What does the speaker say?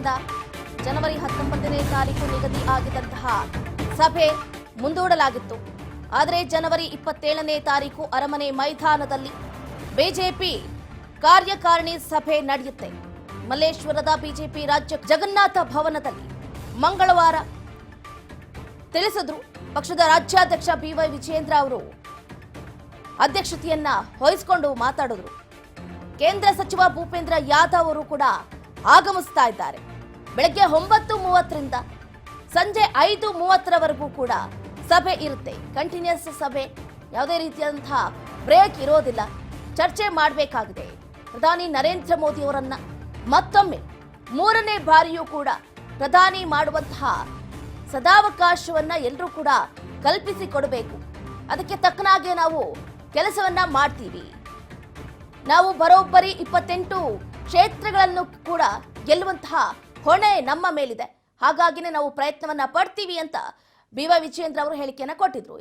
ಮೂವತ್ತರಿಂದ ಜನವರಿ ಹತ್ತೊಂಬತ್ತನೇ ತಾರೀಕು ನಿಗದಿ ಆಗಿದ್ದಂತಹ ಸಭೆ ಮುಂದೂಡಲಾಗಿತ್ತು. ಆದರೆ ಜನವರಿ ಇಪ್ಪತ್ತೇಳನೇ ತಾರೀಕು ಅರಮನೆ ಮೈದಾನದಲ್ಲಿ ಬಿಜೆಪಿ ಕಾರ್ಯಕಾರಿಣಿ ಸಭೆ ನಡೆಯುತ್ತೆ. ಮಲ್ಲೇಶ್ವರದ ಬಿಜೆಪಿ ರಾಜ್ಯ ಜಗನ್ನಾಥ ಭವನದಲ್ಲಿ ಮಂಗಳವಾರ ತಿಳಿಸಿದ್ರು. ಪಕ್ಷದ ರಾಜ್ಯಾಧ್ಯಕ್ಷ ಬಿವೈ ವಿಜೇಂದ್ರ ಅವರು ಅಧ್ಯಕ್ಷತೆಯನ್ನ ವಹಿಸಿಕೊಂಡು ಮಾತಾಡಿದ್ರು. ಕೇಂದ್ರ ಸಚಿವ ಭೂಪೇಂದ್ರ ಯಾದವ್ ಅವರು ಕೂಡ ಆಗಮಿಸ್ತಾ ಇದ್ದಾರೆ. ಬೆಳಗ್ಗೆ ಒಂಬತ್ತು ಮೂವತ್ತರಿಂದ ಸಂಜೆ ಐದು ಮೂವತ್ತರವರೆಗೂ ಕೂಡ ಸಭೆ ಇರುತ್ತೆ. ಕಂಟಿನ್ಯೂಸ್ ಸಭೆ. ಯಾವುದೇ ರೀತಿಯಾದಂತಹ ಬ್ರೇಕ್ ಇರೋದಿಲ್ಲ. ಚರ್ಚೆ ಮಾಡಬೇಕಾಗಿದೆ. ಪ್ರಧಾನಿ ನರೇಂದ್ರ ಮೋದಿ ಅವರನ್ನ ಮತ್ತೊಮ್ಮೆ ಮೂರನೇ ಬಾರಿಯೂ ಕೂಡ ಪ್ರಧಾನಿ ಮಾಡುವಂತಹ ಸದಾವಕಾಶವನ್ನ ಎಲ್ಲರೂ ಕೂಡ ಕಲ್ಪಿಸಿಕೊಡಬೇಕು. ಅದಕ್ಕೆ ತಕ್ಕನಾಗೆ ನಾವು ಕೆಲಸವನ್ನ ಮಾಡ್ತೀವಿ. ನಾವು ಬರೋಬ್ಬರಿ ಇಪ್ಪತ್ತೆಂಟು ಕ್ಷೇತ್ರಗಳನ್ನು ಕೂಡ ಗೆಲ್ಲುವಂತಹ ಹೊಣೆ ನಮ್ಮ ಮೇಲಿದೆ. ಹಾಗಾಗಿನೇ ನಾವು ಪ್ರಯತ್ನವನ್ನ ಪಡ್ತೀವಿ ಅಂತ ಬಿ ವೈ ವಿಜಯೇಂದ್ರ ಅವರು ಹೇಳಿಕೆಯನ್ನ ಕೊಟ್ಟಿದ್ರು.